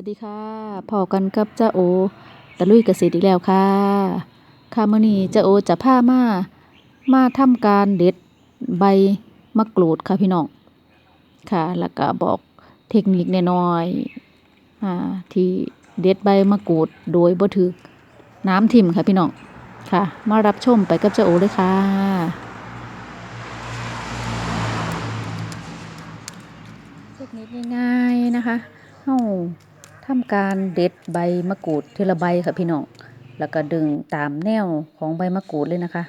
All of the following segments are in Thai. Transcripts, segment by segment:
วัสดีค่ะพอกันกับเจ้าโอตะลุยเกษตรอีกแล้วค่ะ ค่ะมื้อนี้เจ้าโอจะพามา มาทำการเด็ดใบมะกรูดค่ะพี่น้อง ค่ะ แล้วก็บอกเทคนิคน้อยอ่า ที่เด็ดใบมะกรูดโดยบ่ถึกน้ำทิ่มค่ะพี่น้อง ค่ะ มารับชมไปกับเจ้าโอเลยค่ะเทคนิคง่ายๆนะคะเฮา ทำการเด็ดใบมะกรูดทีละใบค่ะพี่น้อง แล้วก็ดึงตามแนวของใบมะกรูดเลยนะคะ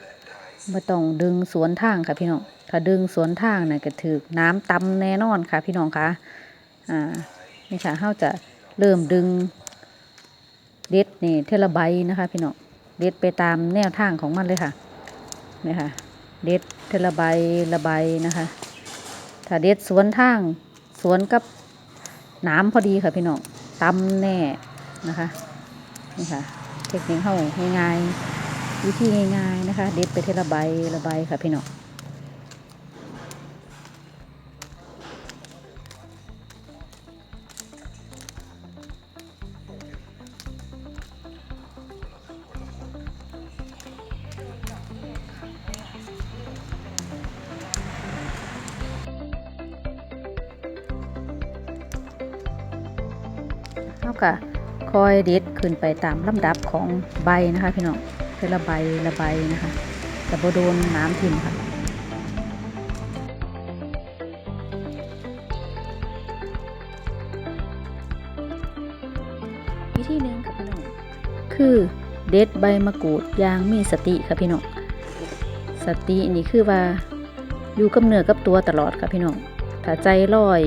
ไม่ต้องดึงสวนทางค่ะพี่น้อง ถ้าดึงสวนทางน่ะก็ถือน้ำตำแน่นอนค่ะพี่น้องคะอ่า นี่ค่ะเฮาจะเริ่มดึงเด็ดนี่เทละใบนะคะ พี่น้อง เด็ดไปตามแนวทางของมันเลยค่ะ นี่ค่ะ เด็ดเทละใบละใบนะคะ ถ้าเด็ดสวนทางสวนกับน้ำพอดีค่ะพี่น้อง ตำแน่นะคะนี่ค่ะเทคนิคเข้าง่ายๆวิธีง่ายๆนะคะ เด็ดไปเทละใบละใบค่ะพี่น้อง เท่ากับคอยเด็ดขึ้นไปตามลำดับของใบนะคะพี่น้องทีละใบละใบนะคะแต่บ่โดนน้ำทิ่มค่ะวิธีหนึ่งค่ะพี่น้องคือเด็ดใบมะกรูดอย่างมีสติค่ะพี่น้องสตินี่คือว่าอยู่กับเนื้อกับตัวตลอดค่ะพี่น้องถ้าใจลอย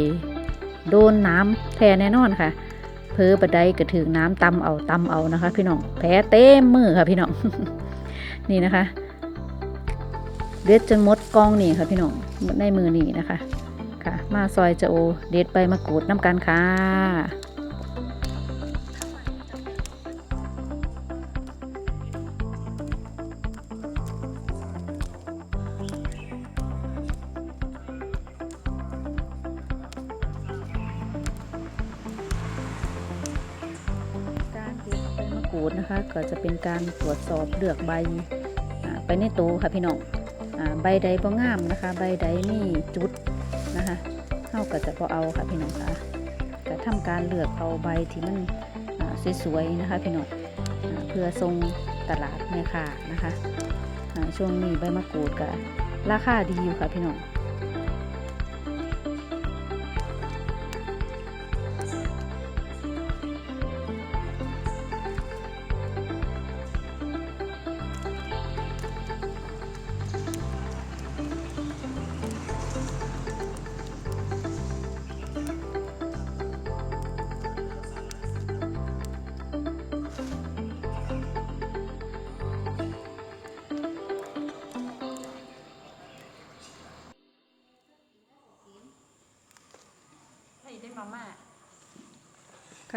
โดนน้ำแท้แน่นอนค่ะ เพอบัดไดกระถึงน้ำตำเอาตำเอานะคะ พี่น้องแผลเต็มมือค่ะพี่น้องนี่นะคะเด็ดจนหมดกองนี่ค่ะพี่น้องในมือนี่นะคะ ค่ะ มาซอยจะโอเด็ดใบมะกรูดน้ำกันค่ะ ดใบมะกรูดนะคะ ก็จะเป็นการตรวจสอบเลือกใบไปในโตค่ะพี่น้องอใบใดบ่งามนะคะ ใบใดมีจุดนะคะเฮาก็จะบ่เอาค่ะพี่น้องค่ะก็ทำการเลือกเอาใบที่มันสวยๆนะคะพี่น้องอเพื่อส่งตลาดแม่ค้านะคะช่วงนี้ใบมะกรูดก็ราคาดีอยู่ค่ะพี่น้อง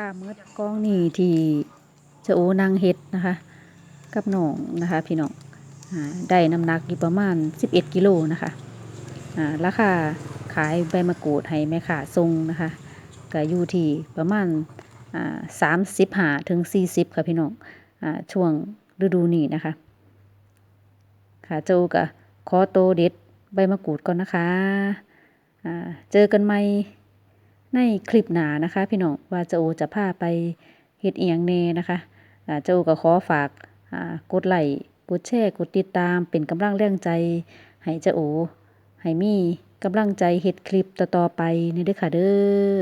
ค่ะมื่อกล้องนี่ที่จะโอนางเฮ็ดนะคะ กับน้องนะคะพี่น้องอ่าได้น้ำหนักอยู่ประมาณ 11 กิโลนะคะอ่าราคาขายใบมะกรูดให้แม่ค้าทรงนะคะก็อยู่ที่ประมาณอ่าสามสิบหาถึงสี่สิบค่ะพี่น้องอ่าช่วงฤดูนี้นะคะ ค่ะเจ้าก็ขอโตเด็ดใบมะกรูดก่อนนะคะอ่าเจอกันใหม่ ในคลิปหนานะคะ พี่น้องว่าเจ้าโอจะพาไปเฮ็ดเอียงแน่นะคะจะโอก็ขอฝากกดไลค์กดแชร์กดติดตามเป็นกำลังแรงใจ ให้เจ้าโอให้มีกำลังใจเฮ็ดคลิปต่อๆไปนี่เด้อค่ะเด้อ